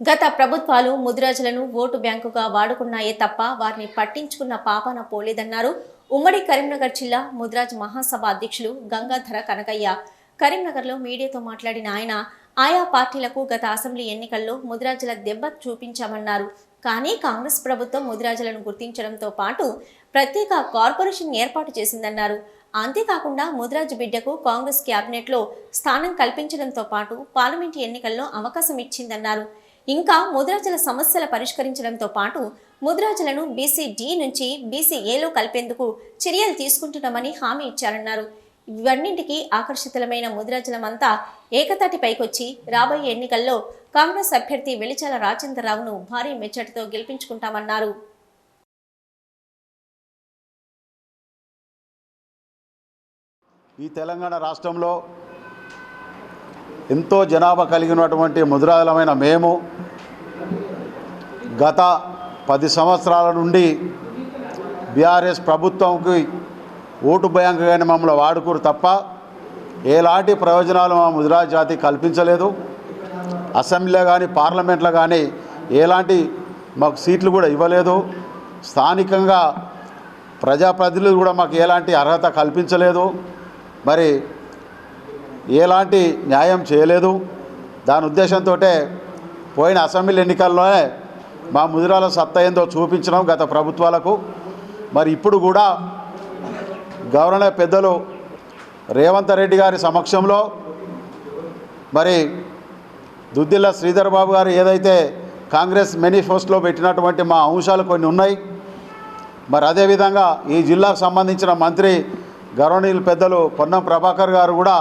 గత ప్రభుత్వాలు ముదిరాజులను ఓటు బ్యాంకుగా వాడుకున్నాయే తప్ప వారిని పట్టించుకున్న పాపన పోలేదన్నారు. ఉమ్మడి కరీంనగర్ జిల్లా ముదిరాజ్ మహాసభ అధ్యక్షులు గంగాధర కనకయ్య. కరీంనగర్లో మీడియాతో మాట్లాడిన ఆయన ఆయా పార్టీలకు గత అసెంబ్లీ ఎన్నికల్లో ముదిరాజుల దెబ్బ చూపించామన్నారు. కానీ కాంగ్రెస్ ప్రభుత్వం ముదిరాజులను గుర్తించడంతో పాటు ప్రత్యేక కార్పొరేషన్ ఏర్పాటు చేసిందన్నారు. అంతేకాకుండా ముదిరాజు బిడ్డకు కాంగ్రెస్ క్యాబినెట్లో స్థానం కల్పించడంతో పాటు పార్లమెంటు ఎన్నికల్లో అవకాశం ఇచ్చిందన్నారు. ఇంకా ముద్రాజల సమస్యల పరిష్కరించడంతో పాటు ముద్రాజలను బీసీ డి నుంచి బీసీఏలో కలిపేందుకు చర్యలు తీసుకుంటున్నామని హామీ ఇచ్చారన్నారు. ఇవన్నింటికి ఆకర్షితులమైన ముద్రాజలమంతా ఏకతాటి పైకొచ్చి రాబోయే ఎన్నికల్లో కాంగ్రెస్ అభ్యర్థి వెలిచాల రాజేంద్రరావును భారీ మెచ్చటితో గెలిపించుకుంటామన్నారు. ఈ తెలంగాణ రాష్ట్రంలో ఎంతో జనాభా కలిగినటువంటి ముద్రాలమైన మేము గత పది సంవత్సరాల నుండి బీఆర్ఎస్ ప్రభుత్వంకి ఓటు బ్యాంకుగానే మమ్మల్ని వాడుకోరు తప్ప ఎలాంటి ప్రయోజనాలు మా ముదిరాజ్ జాతి కల్పించలేదు. అసెంబ్లీలో కానీ పార్లమెంట్లో కానీ ఎలాంటి మాకు సీట్లు కూడా ఇవ్వలేదు. స్థానికంగా ప్రజాప్రతినిధులు కూడా మాకు ఎలాంటి అర్హత కల్పించలేదు. మరి ఎలాంటి న్యాయం చేయలేదు. దాని ఉద్దేశంతో పోయిన అసెంబ్లీ ఎన్నికల్లోనే మా ముదిరాల సత్తా ఏందో చూపించినాం గత ప్రభుత్వాలకు. మరి ఇప్పుడు కూడా గవర్నర్ పెద్దలు రేవంత్ రెడ్డి గారి సమక్షంలో మరి దుద్దిల్ల శ్రీధర్ బాబు గారు ఏదైతే కాంగ్రెస్ మేనిఫెస్టోలో పెట్టినటువంటి మా అంశాలు కొన్ని ఉన్నాయి. మరి అదేవిధంగా ఈ జిల్లాకు సంబంధించిన మంత్రి గవర్నీయులు పెద్దలు పొన్నం ప్రభాకర్ గారు కూడా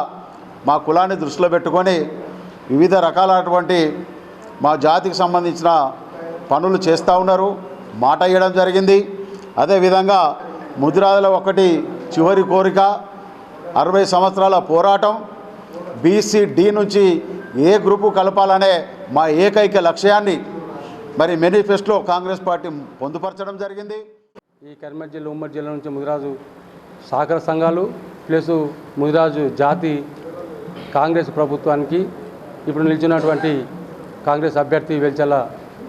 మా కులాన్ని దృష్టిలో పెట్టుకొని వివిధ రకాలైనటువంటి మా జాతికి సంబంధించిన పనులు చేస్తూ ఉన్నారు. మాట ఇవ్వడం జరిగింది. అదేవిధంగా ముదిరాజుల ఒకటి చివరి కోరిక అరవై సంవత్సరాల పోరాటం. బీసీ డి నుంచి ఏ గ్రూపు కలపాలనే మా ఏకైక లక్ష్యాన్ని మరి మేనిఫెస్టోలో కాంగ్రెస్ పార్టీ పొందుపరచడం జరిగింది. ఈ కరీంనగర్ జిల్లా ఉమ్మడి జిల్లా నుంచి ముదిరాజు సహకార సంఘాలు ప్లస్ ముదిరాజు జాతి కాంగ్రెస్ ప్రభుత్వానికి ఇప్పుడు నిలిచినటువంటి కాంగ్రెస్ అభ్యర్థి వెల్చల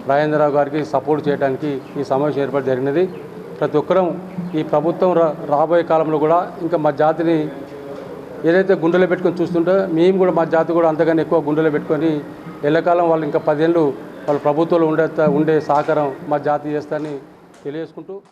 రాజేంద్రరావు గారికి సపోర్ట్ చేయడానికి ఈ సమావేశం ఏర్పాటు జరిగినది. ప్రతి ఒక్కరం ఈ ప్రభుత్వం రా రాబోయే కాలంలో కూడా ఇంకా మా జాతిని ఏదైతే గుండెలో పెట్టుకొని చూస్తుంటే మేము కూడా మా జాతి కూడా అంతకన్నా ఎక్కువ గుండెలో పెట్టుకొని ఎల్లకాలం వాళ్ళు ఇంకా పదేళ్ళు వాళ్ళ ప్రభుత్వంలో ఉండే ఉండే సహకారం మా జాతి చేస్తారని తెలియజేసుకుంటూ